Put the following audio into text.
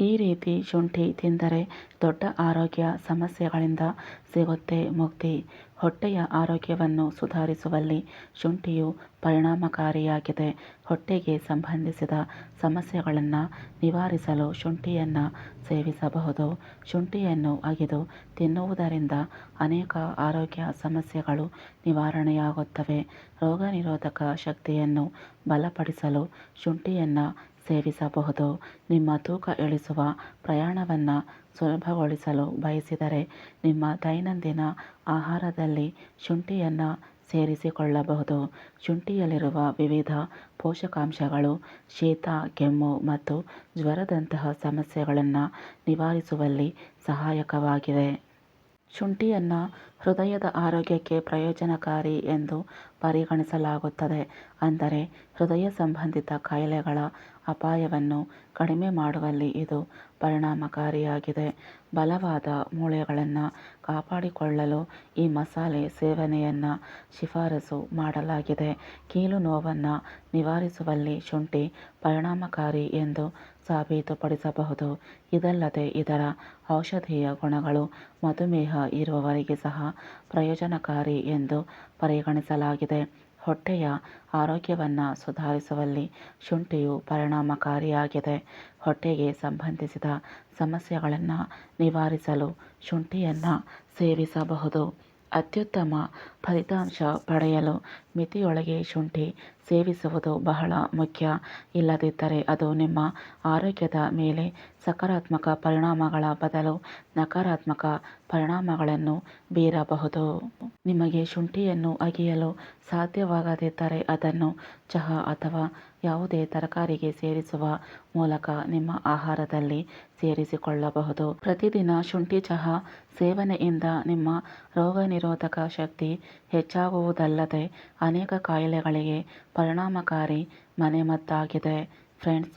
ಈ ರೀತಿ ಶುಂಠಿ ತಿಂದರೆ ದೊಡ್ಡ ಆರೋಗ್ಯ ಸಮಸ್ಯೆಗಳಿಂದ ಸಿಗುತ್ತೆ ಮುಕ್ತಿ. ಹೊಟ್ಟೆಯ ಆರೋಗ್ಯವನ್ನು ಸುಧಾರಿಸುವಲ್ಲಿ ಶುಂಠಿಯು ಪರಿಣಾಮಕಾರಿಯಾಗಿದೆ. ಹೊಟ್ಟೆಗೆ ಸಂಬಂಧಿಸಿದ ಸಮಸ್ಯೆಗಳನ್ನು ನಿವಾರಿಸಲು ಶುಂಠಿಯನ್ನು ಸೇವಿಸಬಹುದು. ಶುಂಠಿಯನ್ನು ಅಗೆದು ತಿನ್ನುವುದರಿಂದ ಅನೇಕ ಆರೋಗ್ಯ ಸಮಸ್ಯೆಗಳು ನಿವಾರಣೆಯಾಗುತ್ತವೆ. ರೋಗ ನಿರೋಧಕ ಶಕ್ತಿಯನ್ನು ಬಲಪಡಿಸಲು ಶುಂಠಿಯನ್ನು ಸೇವಿಸಬಹುದು. ನಿಮ್ಮ ತೂಕ ಇಳಿಸುವ ಪ್ರಯಾಣವನ್ನು ಸುಲಭಗೊಳಿಸಲು ಬಯಸಿದರೆ ನಿಮ್ಮ ದೈನಂದಿನ ಆಹಾರದಲ್ಲಿ ಶುಂಠಿಯನ್ನು ಸೇರಿಸಿಕೊಳ್ಳಬಹುದು. ಶುಂಠಿಯಲ್ಲಿರುವ ವಿವಿಧ ಪೋಷಕಾಂಶಗಳು ಶೀತ, ಕೆಮ್ಮು ಮತ್ತು ಜ್ವರದಂತಹ ಸಮಸ್ಯೆಗಳನ್ನು ನಿವಾರಿಸುವಲ್ಲಿ ಸಹಾಯಕವಾಗಿದೆ ಶುಂಠಿಯನ್ನು ಹೃದಯದ ಆರೋಗ್ಯಕ್ಕೆ ಪ್ರಯೋಜನಕಾರಿ ಎಂದು ಪರಿಗಣಿಸಲಾಗುತ್ತದೆ. ಅಂದರೆ, ಹೃದಯ ಸಂಬಂಧಿತ ಕಾಯಿಲೆಗಳ ಅಪಾಯವನ್ನು ಕಡಿಮೆ ಮಾಡುವಲ್ಲಿ ಇದು ಪರಿಣಾಮಕಾರಿಯಾಗಿದೆ. ಬಲವಾದ ಮೂಳೆಗಳನ್ನು ಕಾಪಾಡಿಕೊಳ್ಳಲು ಈ ಮಸಾಲೆ ಸೇವನೆಯನ್ನು ಶಿಫಾರಸು ಮಾಡಲಾಗಿದೆ. ಕೀಲು ನೋವನ್ನು ನಿವಾರಿಸುವಲ್ಲಿ ಶುಂಠಿ ಪರಿಣಾಮಕಾರಿ ಎಂದು ಸಾಬೀತುಪಡಿಸಬಹುದು. ಇದಲ್ಲದೆ ಇದರ ಔಷಧೀಯ ಗುಣಗಳು ಮಧುಮೇಹ ಇರುವವರಿಗೆ ಸಹ ಪ್ರಯೋಜನಕಾರಿ ಎಂದು ಪರಿಗಣಿಸಲಾಗಿದೆ. ಹೊಟ್ಟೆಯ ಆರೋಗ್ಯವನ್ನು ಸುಧಾರಿಸುವಲ್ಲಿ ಶುಂಠಿಯು ಪರಿಣಾಮಕಾರಿಯಾಗಿದೆ. ಹೊಟ್ಟೆಗೆ ಸಂಬಂಧಿಸಿದ ಸಮಸ್ಯೆಗಳನ್ನು ನಿವಾರಿಸಲು ಶುಂಠಿಯನ್ನು ಸೇವಿಸಬಹುದು. ಅತ್ಯುತ್ತಮ ಫಲಿತಾಂಶ ಪಡೆಯಲು ಮಿತಿಯೊಳಗೆ ಶುಂಠಿ ಸೇವಿಸುವುದು ಬಹಳ ಮುಖ್ಯ. ಇಲ್ಲದಿದ್ದರೆ ಅದು ನಿಮ್ಮ ಆರೋಗ್ಯದ ಮೇಲೆ ಸಕಾರಾತ್ಮಕ ಪರಿಣಾಮಗಳ ಬದಲು ನಕಾರಾತ್ಮಕ ಪರಿಣಾಮಗಳನ್ನು ಬೀರಬಹುದು. ನಿಮಗೆ ಶುಂಠಿಯನ್ನು ಅಗಿಯಲು ಸಾಧ್ಯವಾಗದಿದ್ದರೆ ಅದನ್ನು ಚಹಾ ಅಥವಾ ಯಾವುದೇ ತರಕಾರಿಗೆ ಸೇರಿಸುವ ಮೂಲಕ ನಿಮ್ಮ ಆಹಾರದಲ್ಲಿ ಸೇರಿಸಿಕೊಳ್ಳಬಹುದು. ಪ್ರತಿದಿನ ಶುಂಠಿ ಚಹಾ ಸೇವನೆಯಿಂದ ನಿಮ್ಮ ರೋಗನಿರೋಧಕ ಶಕ್ತಿ ಹೆಚ್ಚಾಗುವುದಲ್ಲದೆ ಅನೇಕ ಕಾಯಿಲೆಗಳಿಗೆ ಪರಿಣಾಮಕಾರಿ ಮನೆಮದ್ದಾಗಿದೆ. ಫ್ರೆಂಡ್ಸ್